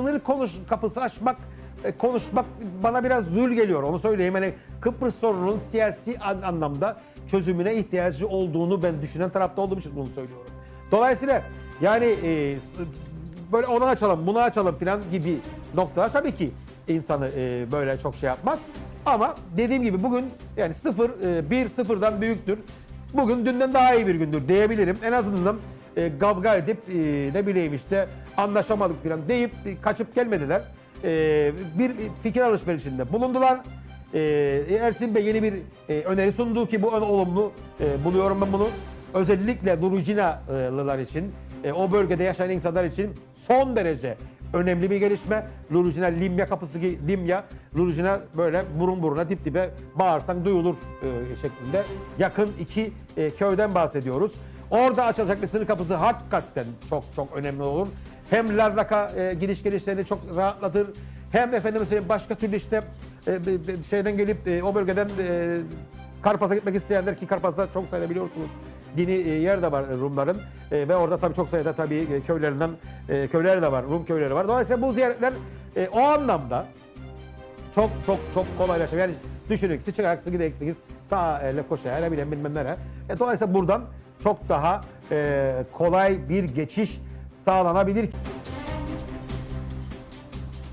sınır konuş kapısı açmak e, konuşmak bana biraz zul geliyor onu söyleyeyim. Hani Kıbrıs sorununun siyasi an- anlamda çözümüne ihtiyacı olduğunu ben düşünen tarafta olduğum için bunu söylüyorum. Dolayısıyla yani e, böyle onu açalım bunu açalım falan gibi noktalar tabii ki insanı e, böyle çok şey yapmaz. Ama dediğim gibi bugün yani sıfır, e, bir sıfırdan büyüktür. Bugün dünden daha iyi bir gündür diyebilirim. En azından e, kavga edip e, ne bileyim işte anlaşamadık falan deyip e, kaçıp gelmediler. E, bir fikir alışverişinde bulundular. E, Ersin Bey yeni bir e, öneri sundu ki bu ön olumlu e, buluyorum ben bunu. Özellikle Nuricinalılar için, e, o bölgede yaşayan insanlar için son derece önemli bir gelişme. Luricina Limya kapısı Limya, Luricina böyle burun buruna dip dibe bağırsan duyulur e, şeklinde. Yakın iki e, köyden bahsediyoruz. Orada açılacak bir sınır kapısı hakikaten çok çok önemli olur. Hem Larnaka e, gidiş gelişlerini çok rahatlatır. Hem efendim söyleyeyim başka türlü işte e, şeyden gelip e, o bölgeden e, Karpaz'a gitmek isteyenler ki Karpaz'da çok sayıda biliyorsunuz dini e, yer de var e, Rumların E, ve orada tabii çok sayıda tabii e, köylerinden e, köyleri de var, Rum köyleri var. Dolayısıyla bu ziyaretler e, o anlamda çok çok çok kolaylaşıyor. Yani düşünün ki çıkarak siz gideksiniz ta e, Lefkoşa'ya ne bileyim bilmem nereye. E, dolayısıyla buradan çok daha e, kolay bir geçiş sağlanabilir.